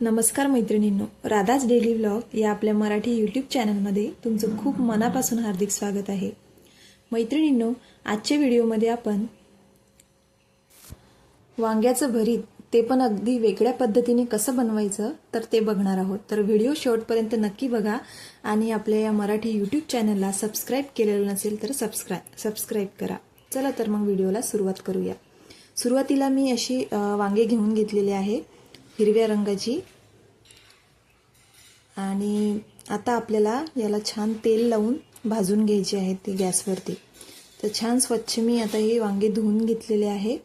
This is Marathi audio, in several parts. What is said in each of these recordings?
नमस्कार मैत्रिणींनो राधाच डेली व्लॉग या आपल्या मराठी यूट्यूब चॅनलमध्ये तुमचं खूप मनापासून हार्दिक स्वागत आहे. मैत्रिणींनो आजच्या व्हिडिओमध्ये आपण वांग्याचं भरीत ते पण अगदी वेगळ्या पद्धतीने कसं बनवायचं तर ते बघणार आहोत. तर व्हिडिओ शेवटपर्यंत नक्की बघा आणि आपल्या या मराठी यूट्यूब चॅनलला सबस्क्राईब केलेलं नसेल तर सबस्क्राईब सबस्क्राईब करा. चला तर मग व्हिडिओला सुरुवात करूया. सुरुवातीला मी अशी वांगे घेऊन घेतलेले आहे. हिरव्या रंगाची. आणि आता आपल्याला याला छान तेल लावून भाजून घ्यायचे आहे ते गॅसवरती. तर छान स्वच्छ मी आता हे वांगे धुवून घेतलेले आहे.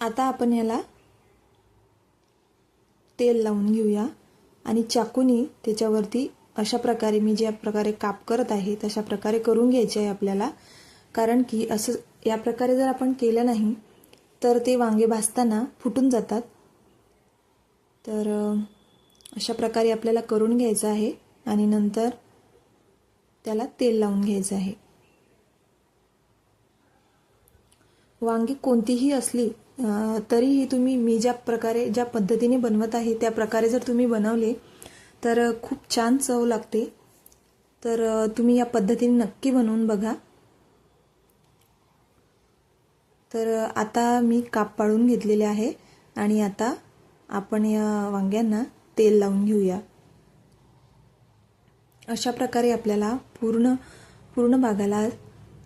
आता आपण याला तेल लावून घेऊया. आणि चाकूनी त्याच्यावरती अशा प्रकारे मी ज्या प्रकारे काप करत आहे तशा प्रकारे करून घ्यायचे आहे आपल्याला. कारण की असं या प्रकारे जर आपण केलं नाही तर ते वांगे भाजताना फुटून जातात. तर अशा प्रकारे आपल्याला करून घ्यायचं आहे आणि नंतर त्याला तेल लावून घ्यायचं आहे. वांगी कोणतीही असली तरीही तुम्ही मी ज्या प्रकारे ज्या पद्धतीने बनवत आहे त्या प्रकारे जर तुम्ही बनवले तर खूप छान चव लागते. तर तुम्ही या पद्धतीने नक्की बनवून बघा. तर आता मी काप पाडून घेतलेले आहे आणि आता आपण या वांग्यांना तेल लावून घेऊया. अशा प्रकारे आपल्याला पूर्ण पूर्ण भागाला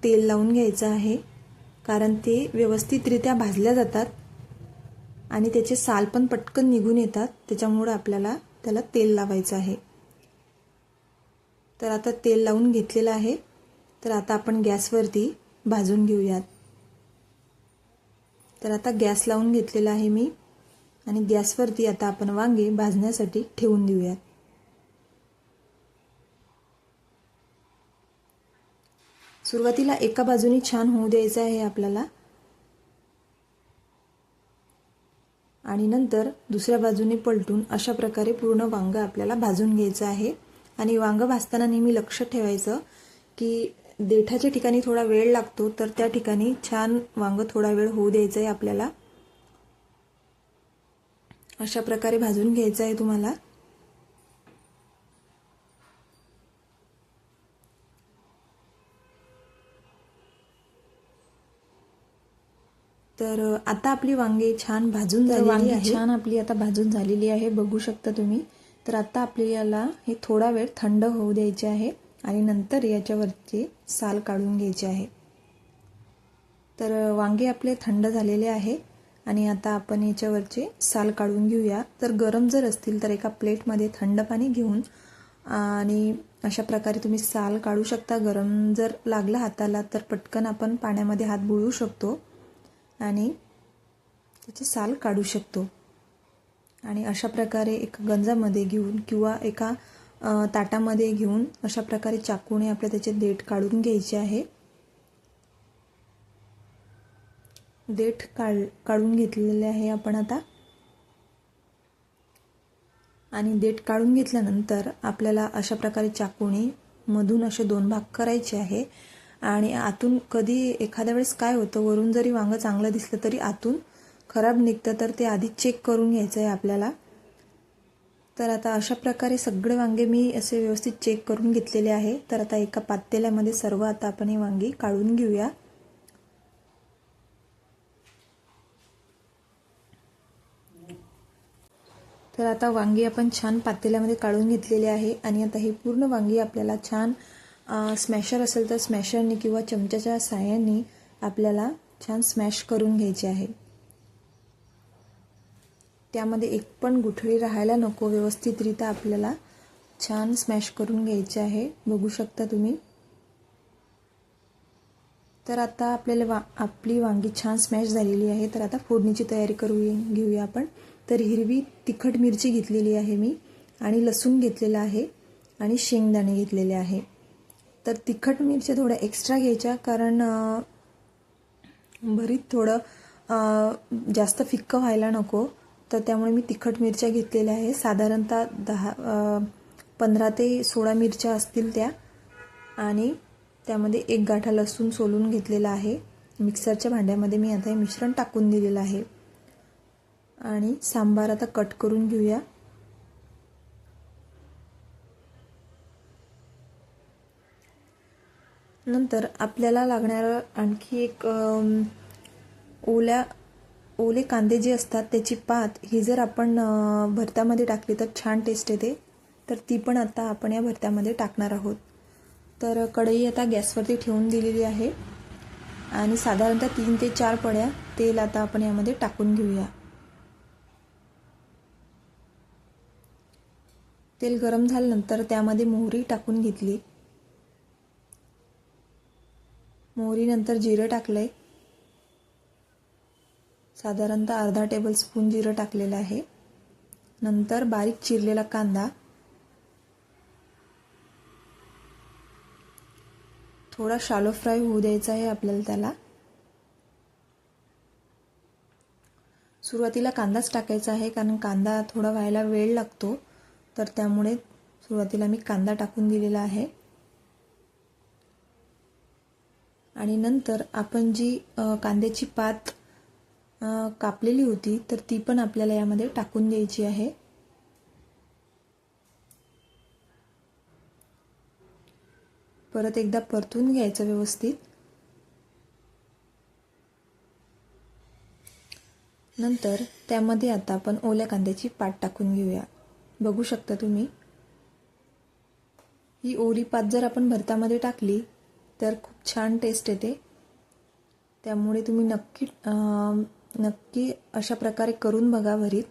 तेल लावून घ्यायचं आहे कारण ते व्यवस्थितरित्या भाजल्या जातात आणि त्याचे साल पण पटकन निघून येतात त्याच्यामुळं आपल्याला त्याला तेल लावायचं आहे. तर आता तेल लावून घेतलेलं आहे. तर आता आपण गॅसवरती भाजून घेऊयात. तर आता गॅस लावून घेतलेला आहे मी. आणि गॅसवरती आता आपण वांगे भाजण्यासाठी ठेवून देऊयात. सुरुवातीला एका बाजूने छान होऊ द्यायचं आहे आपल्याला. आणि नंतर दुसऱ्या बाजूने पलटून अशा प्रकारे पूर्ण वांग आपल्याला भाजून घ्यायचं आहे. आणि वांग भाजताना नेहमी लक्ष ठेवायचं की देठाच्या ठिकाणी थोडा वेळ लागतो तर त्या ठिकाणी छान वांग थोडा वेळ होऊ द्यायचं आहे आपल्याला. अशा प्रकारे भाजून घ्यायचं आहे तुम्हाला. तर आता आपली वांगे छान भाजून झालेली आहे छान आपली आता भाजून झालेली आहे बघू शकता तुम्ही. तर आता आपल्याला हे थोडा वेळ थंड होऊ द्यायचे आहे. आणि नंतर याच्यावरचे साल काढून घ्यायची आहे. तर वांगे आपले थंड झालेले आहे आणि आता आपण याच्यावरचे साल काढून घेऊया. तर गरम जर असतील तर एका प्लेटमध्ये थंड पाणी घेऊन आणि अशा प्रकारे तुम्ही साल काढू शकता. गरम जर लागला हाताला तर पटकन आपण पाण्यामध्ये हात बुळवू शकतो आणि त्याचे साल काढू शकतो. आणि अशा प्रकारे एका गंजामध्ये घेऊन किंवा एका ताटामध्ये घेऊन अशा प्रकारे चाकूने आपल्या त्याचे देठ काढून घ्यायचे आहे. देठ काढ काढून घेतलेले आहे आपण आता. आणि देठ काढून घेतल्यानंतर आपल्याला अशा प्रकारे चाकूने मधून असे दोन भाग करायचे आहे. आणि आतून कधी एखाद्या वेळेस काय होतं वरून जरी वांगं चांगलं दिसलं तरी आतून खराब निघतं तर ते आधी चेक करून घ्यायचं आहे आपल्याला. तर आता अशा प्रकारे सगळे वांगे मी असे व्यवस्थित चेक करून घेतलेले आहे. तर आता एका पातेल्यामध्ये सर्व आता आपण हे वांगी काढून घेऊया. तर आता वांगी आपण छान पातेल्यामध्ये काढून घेतलेले आहे आणि आता हे पूर्ण वांगी आपल्याला छान स्मॅशर असेल तर स्मॅशरने किंवा चमच्याच्या साह्याने आपल्याला छान स्मॅश करून घ्यायचे आहे. त्यामध्ये एक पण गुठळी राहायला नको. व्यवस्थितरित्या आपल्याला छान स्मॅश करून घ्यायचे आहे. बघू शकता तुम्ही. तर आता आपल्याला वा आपली वांगी छान स्मॅश झालेली आहे. तर आता फोडणीची तयारी करू घेऊया आपण. तर हिरवी तिखट मिरची घेतलेली आहे मी आणि लसूण घेतलेला आहे आणि शेंगदाणे घेतलेले आहे. तर तिखट मिरच्या थोड्या एक्स्ट्रा घ्यायच्या कारण भरीत थोडं जास्त फिक्कं व्हायला नको. तर त्यामुळे मी तिखट मिरच्या घेतलेल्या आहे. साधारणतः दहा पंधरा ते सोळा मिरच्या असतील त्या. आणि त्यामध्ये एक गाठा लसूण सोलून घेतलेला आहे. मिक्सरच्या भांड्यामध्ये मी आता हे मिश्रण टाकून दिलेलं आहे. आणि सांबार आता कट करून घेऊया. नंतर आपल्याला लागणारं आणखी एक ओल्या ओले कांदे जे असतात त्याची पात ही जर आपण भरत्यामध्ये टाकली तर छान टेस्ट येते. तर ती पण आता आपण या भरत्यामध्ये टाकणार आहोत. तर कढई आता गॅसवरती ठेवून दिलेली आहे. आणि साधारणतः तीन ते चार पड्या तेल आता आपण यामध्ये टाकून घेऊया. तेल गरम झाल्यानंतर त्यामध्ये मोहरी टाकून घेतली. मोहरीनंतर जिरं टाकलंय. साधारणतः अर्धा टेबल स्पून जिरं टाकलेलं आहे. नंतर बारीक चिरलेला कांदा. थोडा शालो फ्राय होऊ द्यायचा आहे आपल्याला त्याला. सुरुवातीला कांदाच टाकायचा आहे कारण कांदा थोडा व्हायला वेळ लागतो. तर त्यामुळे सुरुवातीला मी कांदा टाकून दिलेला आहे. आणि नंतर आपण जी कांद्याची पात कापलेली होती तर ती पण आपल्याला यामध्ये टाकून द्यायची आहे. परत एकदा परतून घ्यायचं व्यवस्थित. नंतर त्यामध्ये आता आपण ओल्या कांद्याची पात टाकून घेऊया. बघू शकता तुम्ही. ही ओली पात जर आपण भरतामध्ये टाकली तर खूप छान टेस्ट येते. त्यामुळे तुम्ही नक्की नक्की अशा प्रकारे करून बघा भरीत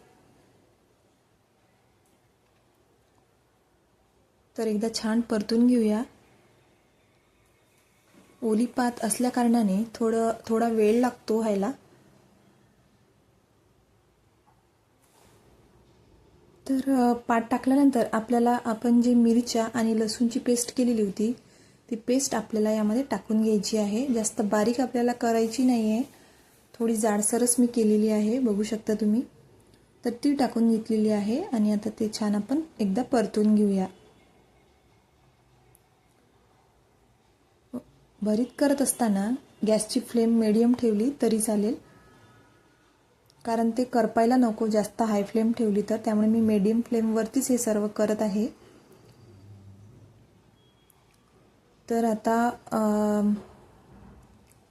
तर एकदा छान परतून घेऊया. ओली पात असल्या कारणाने थोडं थोडा वेळ लागतो व्हायला. तर पाट टाकल्यानंतर आपल्याला आपण जी मिरच्या आणि लसूणची पेस्ट केलेली होती ती पेस्ट आपल्याला यामध्ये टाकून घ्यायची आहे. जास्त बारीक आपल्याला करायची नाही आहे थोडी जाडसरच मी केलेली आहे बघू शकता तुम्ही. तर ती टाकून घेतलेली आहे आणि आता ते छान आपण एकदा परतून घेऊया. भरीत करत असताना गॅसची फ्लेम मिडियम ठेवली तरी चालेल. कारण ते करपायला नको जास्त हाय फ्लेम ठेवली तर. त्यामुळे मी मिडियम फ्लेमवरतीच हे सर्व करत आहे. तर आता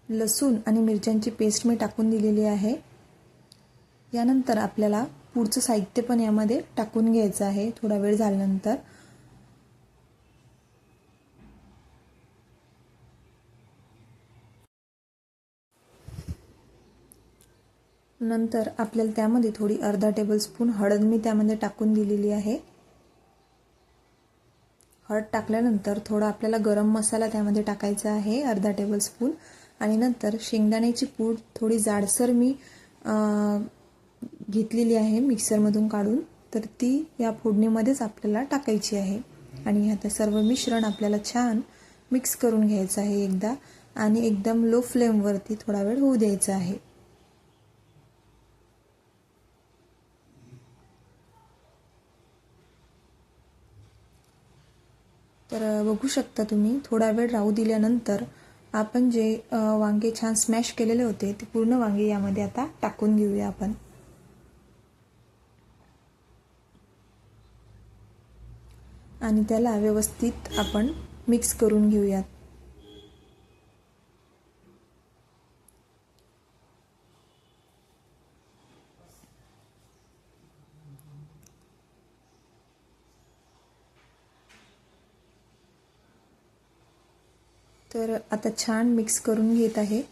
लसूण आणि मिरच्यांची पेस्ट मी टाकून दिलेली आहे. यानंतर आपल्याला पुढचं साहित्य पण यामध्ये टाकून घ्यायचं आहे थोडा वेळ झाल्यानंतर. नंतर आपल्याला त्यामध्ये थोडी अर्धा टेबल स्पून हळद मी त्यामध्ये टाकून दिलेली आहे. हळद टाकल्यानंतर थोडा आपल्याला गरम मसाला त्यामध्ये टाकायचा आहे अर्धा टेबल स्पून आणि नंतर शेंगदाण्याची पूड थोडी जाडसर मी घेतलेली आहे मिक्सरमधून काढून. तर ती या फोडणीमध्येच आपल्याला टाकायची आहे. आणि आता सर्व मिश्रण आपल्याला छान मिक्स करून घ्यायचं आहे एकदा. आणि एकदम लो फ्लेमवरती थोडा वेळ होऊ द्यायचा आहे. तर बघू शकता तुम्ही थोडा वेळ राहू दिल्यानंतर आपण जे वांगे छान स्मॅश केलेले होते ते पूर्ण वांगे यामध्ये आता टाकून घेऊया आपण. आणि त्याला व्यवस्थित आपण मिक्स करून घेऊयात. तर आता छान मिक्स करून घेत आहे.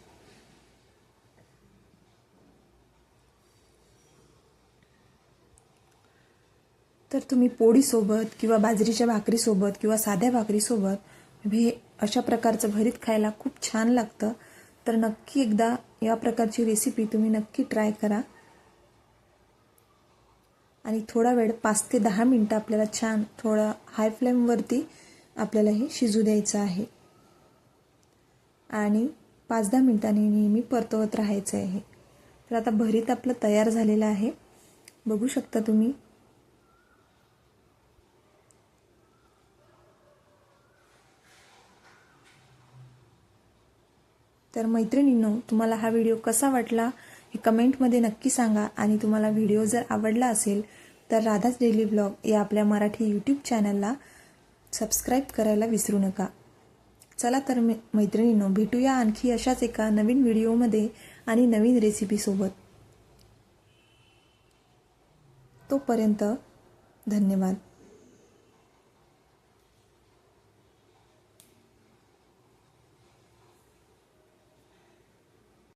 तर तुम्ही पोळीसोबत किंवा बाजरीच्या भाकरीसोबत किंवा साध्या भाकरीसोबत हे अशा प्रकारचं भरीत खायला खूप छान लागतं. तर नक्की एकदा या प्रकारची रेसिपी तुम्ही नक्की ट्राय करा. आणि थोडा वेळ पाच ते दहा मिनटं आपल्याला छान थोडा हाय फ्लेमवरती आपल्याला हे शिजू द्यायचं आहे. आणि पाच दहा मिनिटांनी नेहमी परतवत राहायचं आहे. तर आता भरीत आपलं तयार झालेलं आहे. बघू शकता तुम्ही. तर मैत्रिणींनो तुम्हाला हा व्हिडिओ कसा वाटला हे कमेंटमध्ये नक्की सांगा. आणि तुम्हाला व्हिडिओ जर आवडला असेल तर राधाच डेली ब्लॉग या आपल्या मराठी यूट्यूब चॅनलला सबस्क्राईब करायला विसरू नका. चला तर मै मैत्रिणींनो भेटूया आणखी अशाच एका नवीन व्हिडिओमध्ये आणि नवीन रेसिपीसोबत तोपर्यंत धन्यवाद.